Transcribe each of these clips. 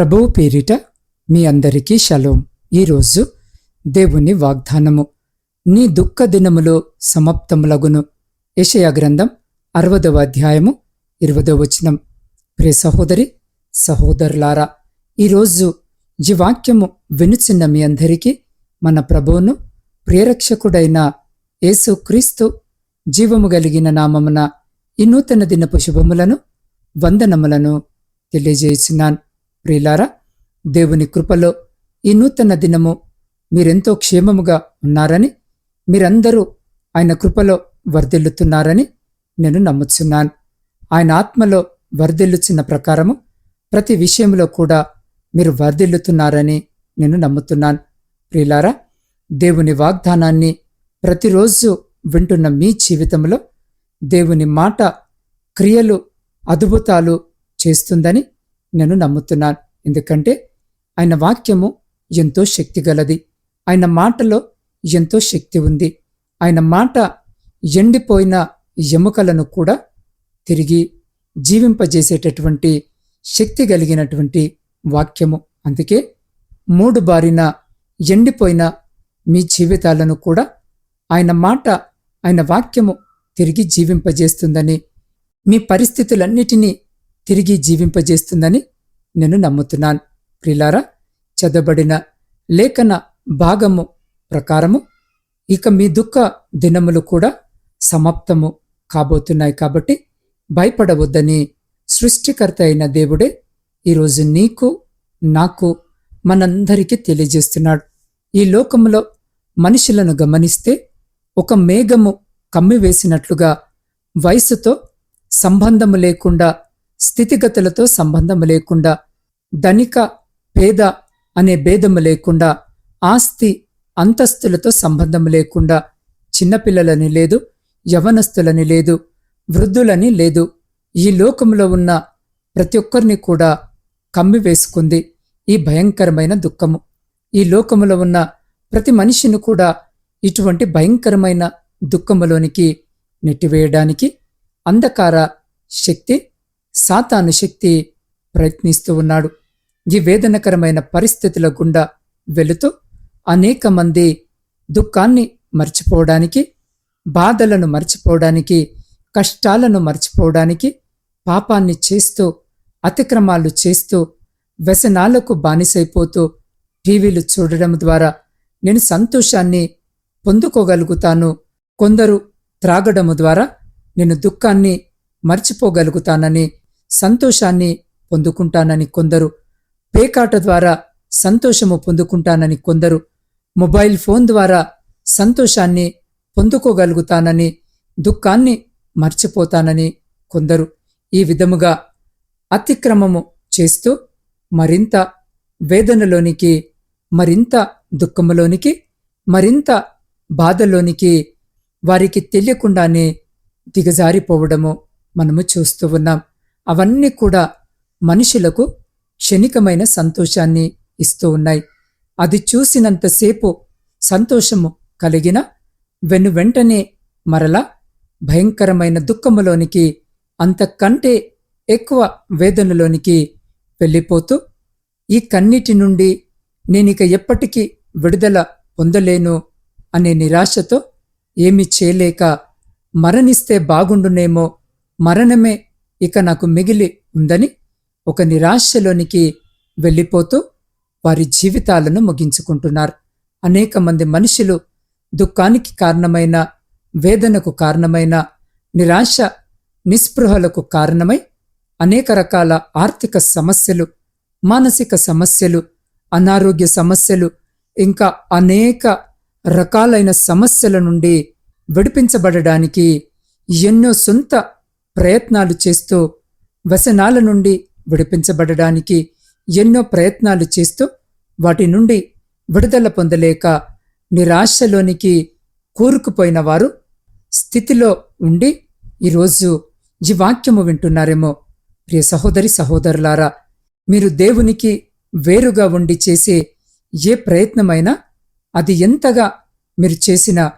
ప్రభువు పేరిట మీ అందరికీ షలోం. ఈరోజు దేవుని వాగ్దానము. నీ దుఃఖ దినములో సమాప్తములగును. యెషయా గ్రంథం అరవదవ అధ్యాయము ఇరవదవ వచనం. ప్రే సహోదరి సహోదరులారా ఈరోజు ఈ వాక్యము వినుచున్న మీ అందరికీ మన ప్రభువును ప్రియరక్షకుడైన యేసుక్రీస్తు జీవము కలిగిన నామమున ఈ నూతన దినపు శుభములను వందనములను తెలియజేస్తున్నాను. ప్రియులారా దేవుని కృపలో ఈ నూతన దినము మీరెంతో క్షేమముగా ఉన్నారని మీరందరూ ఆయన కృపలో వర్ధిల్లుతున్నారని నేను నమ్ముచున్నాను. ఆయన ఆత్మలో వర్ధిల్లుచున్న ప్రకారము ప్రతి విషయంలో కూడా మీరు వర్ధిల్లుతున్నారని నేను నమ్ముతున్నాను. ప్రియులారా దేవుని వాగ్దానాన్ని ప్రతిరోజు వింటున్న మీ జీవితంలో దేవుని మాట క్రియలు అద్భుతాలు చేస్తుందని నేను నమ్ముతున్నాను ఎందుకంటే ఆయన వాక్యము ఎంతో శక్తిగలది ఆయన మాటలో ఎంతో శక్తి ఉంది. ఆయన మాట ఎండిపోయిన ఎముకలను కూడా తిరిగి జీవింపజేసేటటువంటి శక్తి కలిగినటువంటి వాక్యము. అందుకే మూడు బారిన ఎండిపోయిన మీ జీవితాలను కూడా ఆయన మాట ఆయన వాక్యము తిరిగి జీవింపజేస్తుందని మీ పరిస్థితులన్నిటినీ తిరిగి జీవింపజేస్తుందని నేను నమ్ముతున్నాను. ప్రిలారా చదవబడిన లేఖన భాగము ప్రకారము ఇక మీ దుఃఖ దినములు కూడా సమాప్తము కాబోతున్నాయి కాబట్టి భయపడవద్దని సృష్టికర్త అయిన దేవుడే ఈరోజు నీకు నాకు మనందరికీ తెలియజేస్తున్నాడు. ఈ లోకంలో మనుషులను గమనిస్తే ఒక మేఘము కమ్మివేసినట్లుగా వయసుతో సంబంధము లేకుండా స్థితిగతులతో సంబంధం లేకుండా ధనిక పేద అనే భేదము లేకుండా ఆస్తి అంతస్తులతో సంబంధం లేకుండా చిన్నపిల్లలని లేదు యవనస్తులని లేదు వృద్ధులని లేదు ఈ లోకంలో ఉన్న ప్రతి ఒక్కరిని కూడా కమ్మివేసుకుంది ఈ భయంకరమైన దుఃఖము. ఈ లోకములో ఉన్న ప్రతి మనిషిని కూడా ఇటువంటి భయంకరమైన దుఃఖములోనికి నెట్టివేయడానికి అంధకార శక్తి సాతాను శక్తి ప్రయత్నిస్తూ ఉన్నాడు. ఈ వేదనకరమైన పరిస్థితుల గుండా వెళుతూ అనేక మంది దుఃఖాన్ని మర్చిపోవడానికి బాధలను మర్చిపోవడానికి కష్టాలను మర్చిపోవడానికి పాపాన్ని చేస్తూ అతిక్రమాలు చేస్తూ వ్యసనాలకు బానిసైపోతూ టీవీలు చూడడం ద్వారా నేను సంతోషాన్ని పొందుకోగలుగుతాను. కొందరు త్రాగడము ద్వారా నేను దుఃఖాన్ని మర్చిపోగలుగుతానని సంతోషాన్ని పొందుకుంటానని కొందరు. పేకాట ద్వారా సంతోషము పొందుకుంటానని కొందరు. మొబైల్ ఫోన్ ద్వారా సంతోషాన్ని పొందుకోగలుగుతానని దుఃఖాన్ని మర్చిపోతానని కొందరు. ఈ విధముగా అతిక్రమము చేస్తూ మరింత వేదనలోనికి మరింత దుఃఖములోనికి మరింత బాధలోనికి వారికి తెలియకుండానే దిగజారిపోవడము మనము చూస్తూ ఉన్నాం. అవన్నీ కూడా మనుషులకు క్షణికమైన సంతోషాన్ని ఇస్తూ ఉన్నాయి. అది చూసినంతసేపు సంతోషము కలిగిన వెను వెంటనే మరలా భయంకరమైన దుఃఖములోనికి అంతకంటే ఎక్కువ వేదనలోనికి వెళ్ళిపోతూ ఈ కన్నిటి నుండి నేనిక ఎప్పటికీ విడుదల పొందలేను అనే నిరాశతో ఏమి చేయలేక మరణిస్తే బాగుండునేమో మరణమే ఇక నాకు మిగిలి ఉందని ఒక నిరాశలోనికి వెళ్ళిపోతూ వారి జీవితాలను ముగించుకుంటున్నారు. అనేక మంది మనుషులు దుఃఖానికి కారణమైన వేదనకు కారణమైన నిరాశ నిస్పృహలకు కారణమై అనేక రకాల ఆర్థిక సమస్యలు మానసిక సమస్యలు అనారోగ్య సమస్యలు ఇంకా అనేక రకాలైన సమస్యల నుండి విడిపించబడడానికి ఎన్నో సొంత ప్రయత్నాలు చేస్తూ వ్యసనాల నుండి విడిపించబడడానికి ఎన్నో ప్రయత్నాలు చేస్తూ వాటి నుండి విడుదల పొందలేక నిరాశలోనికి కూరుకుపోయిన వారు స్థితిలో ఉండి ఈరోజు ఈ వాక్యము వింటున్నారేమో. ప్రియ సహోదరి సహోదరులారా మీరు దేవునికి వేరుగా ఉండి చేసే ఏ ప్రయత్నమైనా అది ఎంతగా మీరు చేసిన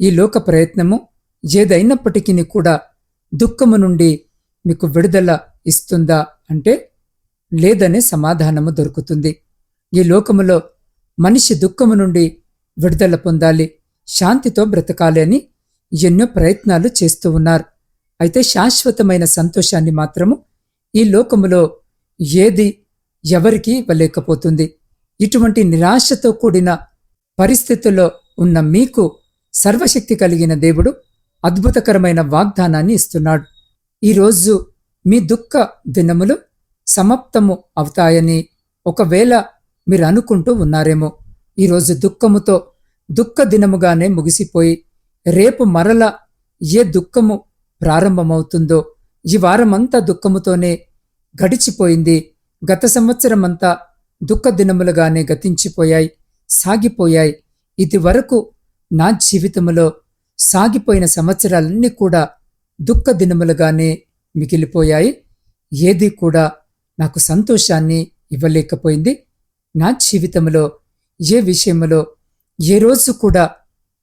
ఈ లోక ప్రయత్నము ఏదైనప్పటికీ కూడా దుఃఖము నుండి మీకు విడుదల ఇస్తుందా అంటే లేదనే సమాధానము దొరుకుతుంది. ఈ లోకములో మనిషి దుఃఖము నుండి విడుదల పొందాలి. శాంతితో బ్రతకాలి అని ఎన్నో ప్రయత్నాలు చేస్తూ ఉన్నారు. అయితే శాశ్వతమైన సంతోషాన్ని మాత్రము ఈ లోకములో ఏది ఎవరికీ ఇవ్వలేకపోతుంది. ఇటువంటి నిరాశతో కూడిన పరిస్థితుల్లో ఉన్న మీకు సర్వశక్తి కలిగిన దేవుడు అద్భుతకరమైన వాగ్దానాన్ని ఇస్తున్నాడు. ఈరోజు మీ దుఃఖ దినములు సమాప్తము అవుతాయని ఒకవేళ మీరు అనుకుంటూ ఉన్నారేమో. ఈరోజు దుఃఖముతో దుఃఖ దినముగానే ముగిసిపోయి రేపు మరల ఏ దుఃఖము ప్రారంభమవుతుందో ఈ వారమంతా దుఃఖముతోనే గడిచిపోయింది. గత సంవత్సరమంతా దుఃఖ దినములుగానే గతించిపోయాయి సాగిపోయాయి. ఇది వరకు నా జీవితములో సాగిపోయిన సంవత్సరాలన్నీ కూడా దుఃఖ దినములుగానే మిగిలిపోయాయి. ఏది కూడా నాకు సంతోషాన్ని ఇవ్వలేకపోయింది. నా జీవితంలో ఏ విషయంలో ఏ రోజు కూడా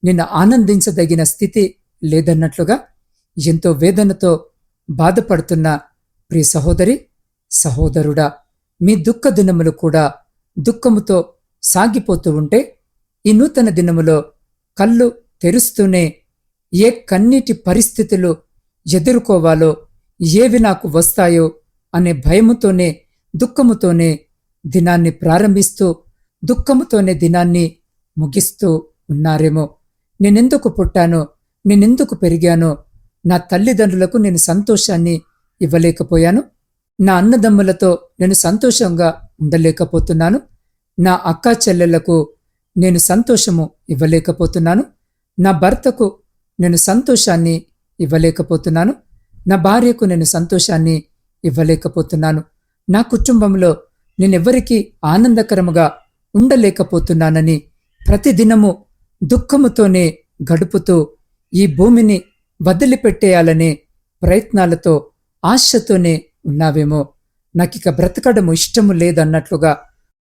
నిన్ను ఆనందించదగిన స్థితి లేదన్నట్లుగా ఎంతో వేదనతో బాధపడుతున్న ప్రియ సహోదరి సహోదరుడా మీ దుఃఖ దినములు కూడా దుఃఖముతో సాగిపోతూ ఉంటే ఈ నూతన దినములో కళ్ళు తెరుస్తూనే ఏ కన్నీటి పరిస్థితులు ఎదుర్కోవాలో ఏవి నాకు వస్తాయో అనే భయముతోనే దుఃఖముతోనే దినాన్ని ప్రారంభిస్తూ దుఃఖముతోనే దినాన్ని ముగిస్తూ ఉన్నారేమో. నేనెందుకు పుట్టానో నేనెందుకు పెరిగానో నా తల్లిదండ్రులకు నేను సంతోషాన్ని ఇవ్వలేకపోయాను. నా అన్నదమ్ములతో నేను సంతోషంగా ఉండలేకపోతున్నాను. నా అక్కా చెల్లెళ్ళకు నేను సంతోషము ఇవ్వలేకపోతున్నాను. నా భర్తకు నేను సంతోషాన్ని ఇవ్వలేకపోతున్నాను. నా భార్యకు నేను సంతోషాన్ని ఇవ్వలేకపోతున్నాను. నా కుటుంబంలో నేనెవ్వరికీ ఆనందకరముగా ఉండలేకపోతున్నానని ప్రతిదినము దుఃఖముతోనే గడుపుతూ ఈ భూమిని వదిలిపెట్టేయాలనే ప్రయత్నాలతో ఆశతోనే ఉన్నావేమో. నాకిక బ్రతకడము ఇష్టము లేదన్నట్లుగా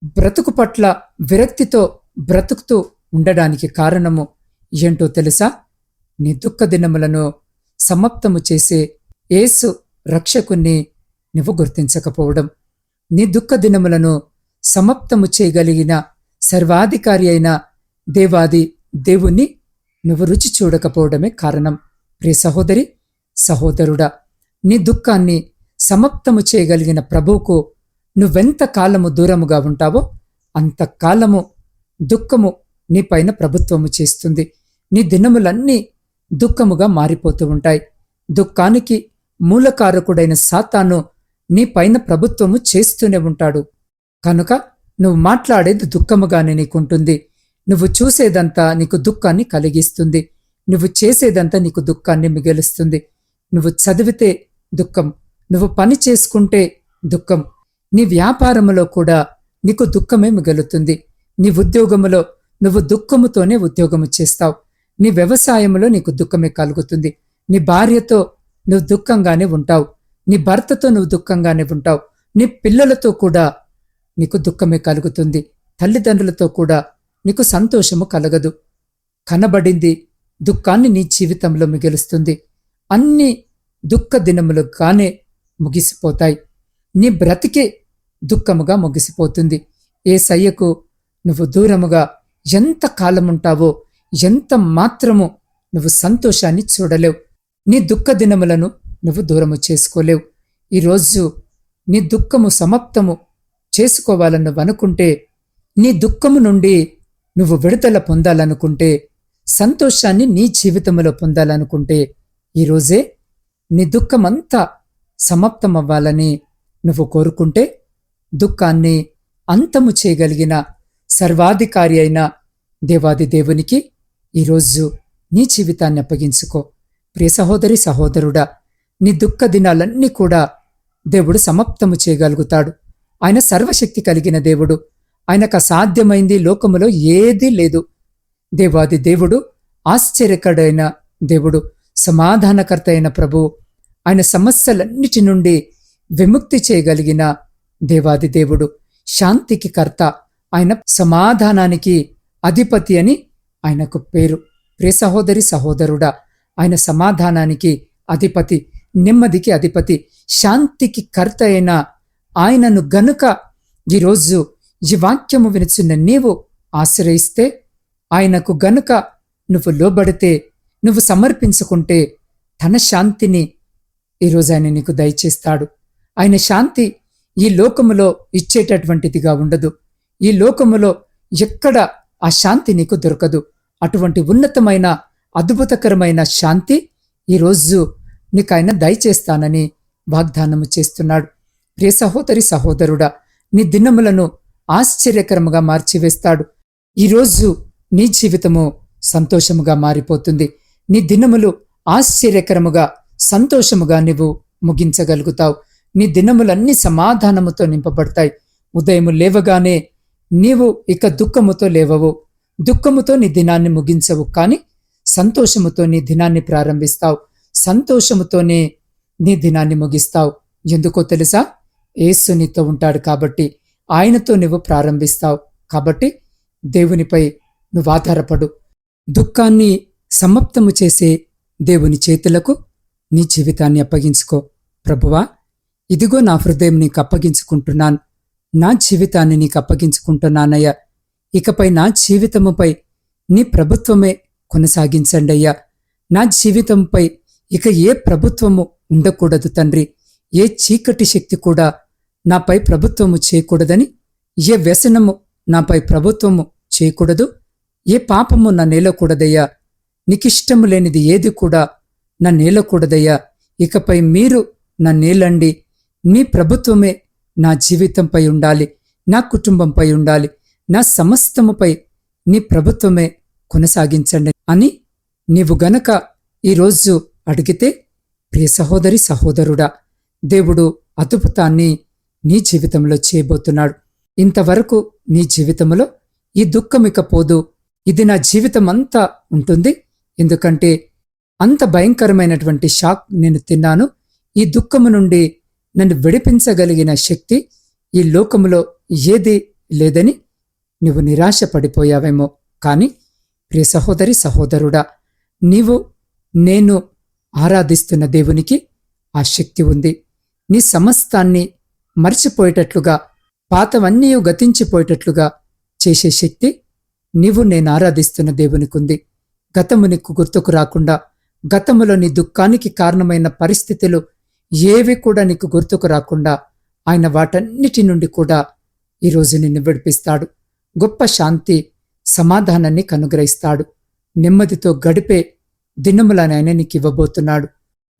బ్రతుకు పట్ల విరక్తితో బ్రతుకుతూ ఉండడానికి కారణము ఏంటో తెలుసా? నీ దుఃఖ దినములను సమాప్తము చేసే యేసు రక్షకుణ్ణి నువ్వు గుర్తించకపోవడం. నీ దుఃఖ దినములను సమాప్తము చేయగలిగిన సర్వాధికారి అయిన దేవాది దేవుణ్ణి నువ్వు రుచి చూడకపోవడమే కారణం. ప్రియ సహోదరి సహోదరుడా నీ దుఃఖాన్ని సమాప్తము చేయగలిగిన ప్రభువుకు నువ్వెంత కాలము దూరముగా ఉంటావో అంతకాలము దుఃఖము నీపైన ప్రభుత్వము చేస్తుంది. నీ దినములన్నీ దుఃఖముగా మారిపోతూ ఉంటాయి. దుఃఖానికి మూలకారకుడైన సాతాను నీ పైన ప్రభుత్వము చేస్తూనే ఉంటాడు. కనుక నువ్వు మాట్లాడేది దుఃఖముగానే నీకుంటుంది. నువ్వు చూసేదంతా నీకు దుఃఖాన్ని కలిగిస్తుంది. నువ్వు చేసేదంతా నీకు దుఃఖాన్ని మిగిలిస్తుంది. నువ్వు చదివితే దుఃఖం. నువ్వు పని చేసుకుంటే దుఃఖం. నీ వ్యాపారములో కూడా నీకు దుఃఖమే మిగులుతుంది. నీ ఉద్యోగములో నువ్వు దుఃఖముతోనే ఉద్యోగము చేస్తావు. నీ వ్యవసాయంలో నీకు దుఃఖమే కలుగుతుంది. నీ భార్యతో నువ్వు దుఃఖంగానే ఉంటావు. నీ భర్తతో నువ్వు దుఃఖంగానే ఉంటావు. నీ పిల్లలతో కూడా నీకు దుఃఖమే కలుగుతుంది. తల్లిదండ్రులతో కూడా నీకు సంతోషము కలగదు. కనబడింది దుఃఖాన్ని నీ జీవితంలో మిగిలుస్తుంది. అన్ని దుఃఖ దినములుగానే ముగిసిపోతాయి. నీ బ్రతికే దుఃఖముగా ముగిసిపోతుంది. ఏ సయ్యకు నువ్వు దూరముగా ఎంత కాలముంటావో ఎంత మాత్రము నువ్వు సంతోషాన్ని చూడలేవు. నీ దుఃఖ దినములను నువ్వు దూరము చేసుకోలేవు. ఈరోజు నీ దుఃఖము సమాప్తము చేసుకోవాలని నువ్వు అనుకుంటే నీ దుఃఖము నుండి నువ్వు విడుదల పొందాలనుకుంటే సంతోషాన్ని నీ జీవితంలో పొందాలనుకుంటే ఈరోజే నీ దుఃఖమంతా సమాప్తమవ్వాలని నువ్వు కోరుకుంటే దుఃఖాన్ని అంతము చేయగలిగిన సర్వాధికారి అయిన దేవాది దేవునికి ఈరోజు నీ జీవితాన్ని అప్పగించుకో. ప్రియ సహోదరి సహోదరుడా నీ దుఃఖ దినాలన్నీ కూడా దేవుడు సమాప్తము చేయగలుగుతాడు. ఆయన సర్వశక్తి కలిగిన దేవుడు. ఆయనకు అసాధ్యమైంది లోకములో ఏదీ లేదు. దేవాది దేవుడు ఆశ్చర్యకడైన దేవుడు సమాధానకర్త అయిన ప్రభు ఆయన సమస్యలన్నిటి నుండి విముక్తి చేయగలిగిన దేవాది దేవుడు శాంతికి కర్త ఆయన సమాధానానికి అధిపతి అని ఆయనకు పేరు ప్రియ సహోదరి సహోదరుడా. ఆయన సమాధానానికి అధిపతి నెమ్మదికి అధిపతి శాంతికి కర్త అయిన ఆయనను గనుక ఈరోజు ఈ వాక్యము వినిచిన నీవు ఆశ్రయిస్తే ఆయనకు గనుక నువ్వు లోబడితే నువ్వు సమర్పించుకుంటే తన శాంతిని ఈరోజు ఆయన నీకు దయచేస్తాడు. ఆయన శాంతి ఈ లోకములో ఇచ్చేటటువంటిదిగా ఉండదు. ఈ లోకములో ఎక్కడ ఆ శాంతి నీకు దొరకదు. అటువంటి ఉన్నతమైన అద్భుతకరమైన శాంతి ఈరోజు నీకు ఆయన దయచేస్తానని వాగ్దానము చేస్తున్నాడు. ప్రియ సహోదరి సహోదరుడా నీ దినములను ఆశ్చర్యకరముగా మార్చివేస్తాడు. ఈరోజు నీ జీవితము సంతోషముగా మారిపోతుంది. నీ దినములు ఆశ్చర్యకరముగా సంతోషముగా నువ్వు ముగించగలుగుతావు. నీ దినములన్నీ సమాధానముతో నింపబడతాయి. ఉదయము లేవగానే నీవు ఇక దుఃఖముతో లేవవు. దుఃఖముతో నీ దినాన్ని ముగించవు. కానీ సంతోషముతో నీ దినాన్ని ప్రారంభిస్తావు. సంతోషముతోనే నీ దినాన్ని ముగిస్తావు. ఎందుకో తెలుసా? ఏసు నీతో ఉంటాడు కాబట్టి ఆయనతో నువ్వు ప్రారంభిస్తావు. కాబట్టి దేవునిపై నువ్వు ఆధారపడు. దుఃఖాన్ని సమాప్తము చేసే దేవుని చేతులకు నీ జీవితాన్ని అప్పగించుకో. ప్రభువా ఇదిగో నా హృదయం నీకు అప్పగించుకుంటున్నాను. నా జీవితాన్ని నీకు అప్పగించుకుంటున్నానయ్యా ఇకపై నా జీవితముపై నీ ప్రభుత్వమే కొనసాగించండి అయ్యా. నా జీవితంపై ఇక ఏ ప్రభుత్వము ఉండకూడదు తండ్రి. ఏ చీకటి శక్తి కూడా నాపై ప్రభుత్వము చేయకూడదని ఏ వ్యసనము నాపై ప్రభుత్వము చేయకూడదు ఏ పాపము నా నేలకూడదయ్యా. నీకిష్టము లేనిది ఏది కూడా నా నేలకూడదయ్యా. ఇకపై మీరు నా నేలండి. నీ ప్రభుత్వమే నా జీవితంపై ఉండాలి నా కుటుంబంపై ఉండాలి నా సమస్తముపై నీ ప్రభుత్వమే కొనసాగించండి అని నీవు గనక ఈరోజు అడిగితే ప్రియ సహోదరి సహోదరుడా దేవుడు అద్భుతాన్ని నీ జీవితంలో చేయబోతున్నాడు. ఇంతవరకు నీ జీవితంలో ఈ దుఃఖం పోదు ఇది నా జీవితం అంతా ఉంటుంది. ఎందుకంటే అంత భయంకరమైనటువంటి షాక్ నేను తిన్నాను. ఈ దుఃఖము నుండి నన్ను విడిపించగలిగిన శక్తి ఈ లోకములో ఏది లేదని నువ్వు నిరాశ పడిపోయావేమో కానీ ప్రియ సహోదరి సహోదరుడా నీవు నేను ఆరాధిస్తున్న దేవునికి ఆ శక్తి ఉంది. నీ సమస్తాన్ని మర్చిపోయేటట్లుగా పాతవన్నీ గతించిపోయేటట్లుగా చేసే శక్తి నీవు నేను ఆరాధిస్తున్న దేవునికి ఉంది గతము నీకు గుర్తుకు రాకుండా గతములో నీ దుఃఖానికి కారణమైన పరిస్థితులు ఏవి కూడా నీకు గుర్తుకు రాకుండా ఆయన వాటన్నిటి నుండి కూడా ఈరోజు నిన్ను విడిపిస్తాడు. గొప్ప శాంతి సమాధానాన్ని కనుగ్రహిస్తాడు. నెమ్మదితో గడిపే దినములను ఆయన నీకు ఇవ్వబోతున్నాడు.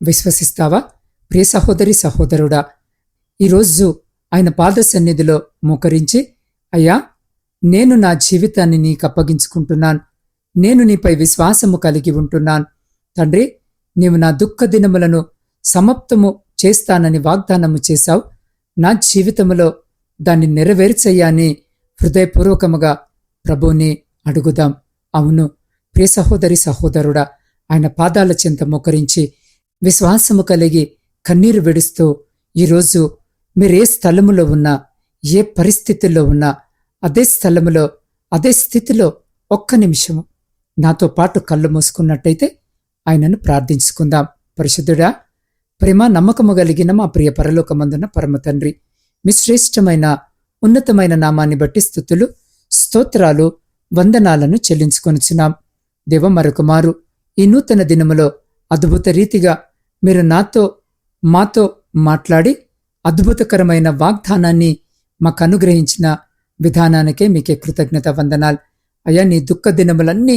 విశ్వసిస్తావా? ప్రియ సహోదరి సహోదరుడా ఈరోజు ఆయన పాద సన్నిధిలో మోకరించి అయ్యా నేను నా జీవితాన్ని నీకు అప్పగించుకుంటున్నాను. నేను నీపై విశ్వాసము కలిగి ఉంటున్నాను. తండ్రి నీవు నా దుఃఖ దినములను సమాప్తము చేస్తానని వాగ్దానము చేశావు. నా జీవితములో దాన్ని నెరవేర్చయ్యాని హృదయపూర్వకముగా ప్రభుని అడుగుదాం. అవును ప్రియ సహోదరి సహోదరుడా ఆయన పాదాల చింత మోకరించి విశ్వాసము కలిగి కన్నీరు విడుస్తూ ఈరోజు మీరే స్థలములో ఉన్నా ఏ పరిస్థితుల్లో ఉన్నా అదే స్థలములో అదే స్థితిలో ఒక్క నిమిషము నాతో పాటు కళ్ళు మూసుకున్నట్టయితే ఆయనను ప్రార్థించుకుందాం. పరిశుద్ధుడా ప్రేమ నమ్మకము కలిగిన మా ప్రియ పరలోకమందున పరమ తండ్రి. మీ శ్రేష్టమైన ఉన్నతమైన నామాన్ని బట్టి స్థుతులు స్తోత్రాలు వందనాలను చెల్లించుకొనిచున్నాం. దేవ మరొకమారు ఈ నూతన దినములో అద్భుత రీతిగా మీరు నాతో మాతో మాట్లాడి అద్భుతకరమైన వాగ్దానాన్ని మాకు అనుగ్రహించిన విధానానికే మీకే కృతజ్ఞత వందనాలు. అయ్యా నీ దుఃఖ దినములన్నీ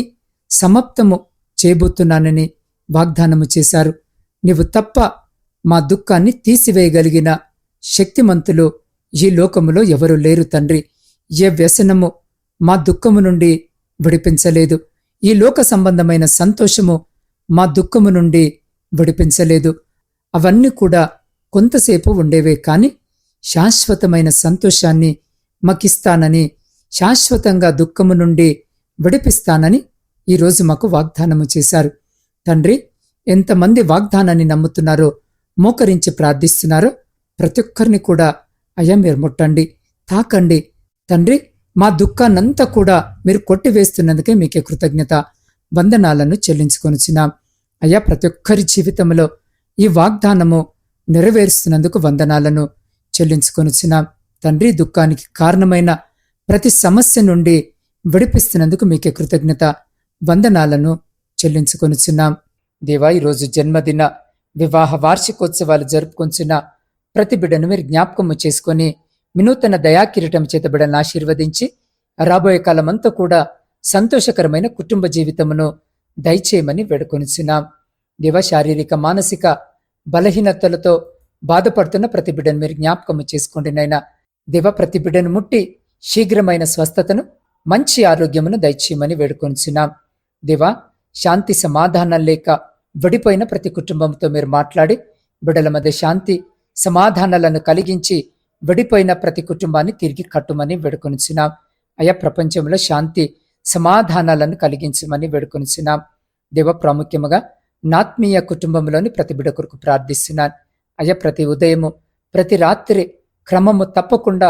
సమాప్తము చేయబోతున్నానని వాగ్దానము చేశారు. నీవు తప్ప మా దుఃఖాన్ని తీసివేయగలిగిన శక్తిమంతులు ఈ లోకములో ఎవరు లేరు తండ్రి. ఏ వ్యసనము మా దుఃఖము నుండి విడిపించలేదు. ఈ లోక సంబంధమైన సంతోషము మా దుఃఖము నుండి విడిపించలేదు. అవన్నీ కూడా కొంతసేపు ఉండేవే కాని శాశ్వతమైన సంతోషాన్ని మాకిస్తానని శాశ్వతంగా దుఃఖము నుండి విడిపిస్తానని ఈరోజు మాకు వాగ్దానము చేశారు. తండ్రి ఎంతమంది వాగ్దానాన్ని నమ్ముతున్నారో మోకరించి ప్రార్థిస్తున్నారో. ప్రతి ఒక్కరిని కూడా అయ్యా మీరు ముట్టండి తాకండి. తండ్రి మా దుఃఖాన్నంతా కూడా మీరు కొట్టివేస్తున్నందుకే మీకే కృతజ్ఞత. వందనాలను చెల్లించుకొనిచ్చినాం అయ్యా ప్రతి ఒక్కరి జీవితంలో ఈ వాగ్దానము నెరవేరుస్తున్నందుకు వందనాలను చెల్లించుకొనుచున్నాం. తండ్రి దుఃఖానికి కారణమైన ప్రతి సమస్య నుండి విడిపిస్తున్నందుకు మీకే కృతజ్ఞత. వందనాలను చెల్లించుకొనుచున్నాం. దేవా ఈరోజు జన్మదిన వివాహ వార్షికోత్సవాలు జరుపుకొంచున్న ప్రతి బిడ్డను మీరు జ్ఞాపకము చేసుకొని వినూతన దయాకిరీటం చేత బిడ్డను ఆశీర్వదించి రాబోయే కాలమంతా కూడా సంతోషకరమైన కుటుంబ జీవితమును దయచేయమని వేడుకొనిచున్నాం. దివ శారీరక మానసిక బలహీనతలతో బాధపడుతున్న ప్రతి బిడ్డను మీరు జ్ఞాపకము చేసుకోండి నైనా దివ ప్రతి బిడ్డను ముట్టి శీఘ్రమైన స్వస్థతను మంచి ఆరోగ్యమును దయచేయమని వేడుకొనిచున్నాం. దివ శాంతి సమాధానం లేక విడిపోయిన ప్రతి కుటుంబంతో మీరు మాట్లాడి బిడ్డల మధ్య శాంతి సమాధానాలను కలిగించి విడిపోయిన ప్రతి కుటుంబాన్ని తిరిగి కట్టుమని వేడుకొనిచున్నాం. అయా ప్రపంచంలో శాంతి సమాధానాలను కలిగించమని వేడుకొనిచున్నాం. దేవ ప్రాముఖ్యముగా నాత్మీయ కుటుంబంలోని ప్రతి బిడ్డ కొరకు ప్రార్థిస్తున్నాను. అయ్యా ప్రతి ఉదయము ప్రతి రాత్రి క్రమము తప్పకుండా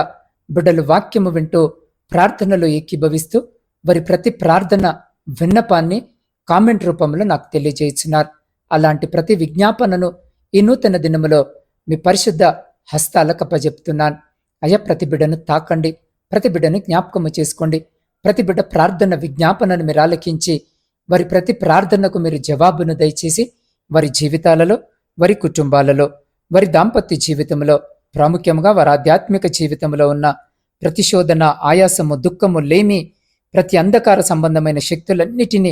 బిడ్డలు వాక్యము వింటూ ప్రార్థనలో ఏకీభవిస్తూ వారి ప్రతి ప్రార్థన విన్నపాన్ని కామెంట్ రూపంలో నాకు తెలియజేస్తున్నారు అలాంటి ప్రతి విజ్ఞాపనను ఈ నూతన దినములో మీ పరిశుద్ధ హస్తాలకు అప్పజెప్తున్నాను. అయ్యా ప్రతి బిడ్డను తాకండి. ప్రతి బిడ్డను జ్ఞాపకము చేసుకోండి. ప్రతి బిడ్డ ప్రార్థన విజ్ఞాపనను మీరు ఆలకించి వారి ప్రతి ప్రార్థనకు మీరు జవాబును దయచేసి వారి జీవితాలలో వారి కుటుంబాలలో వారి దాంపత్య జీవితంలో ప్రాముఖ్యంగా వారి ఆధ్యాత్మిక జీవితంలో ఉన్న ప్రతిశోధన ఆయాసము దుఃఖము లేమి ప్రతి అంధకార సంబంధమైన శక్తులన్నిటినీ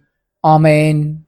amen.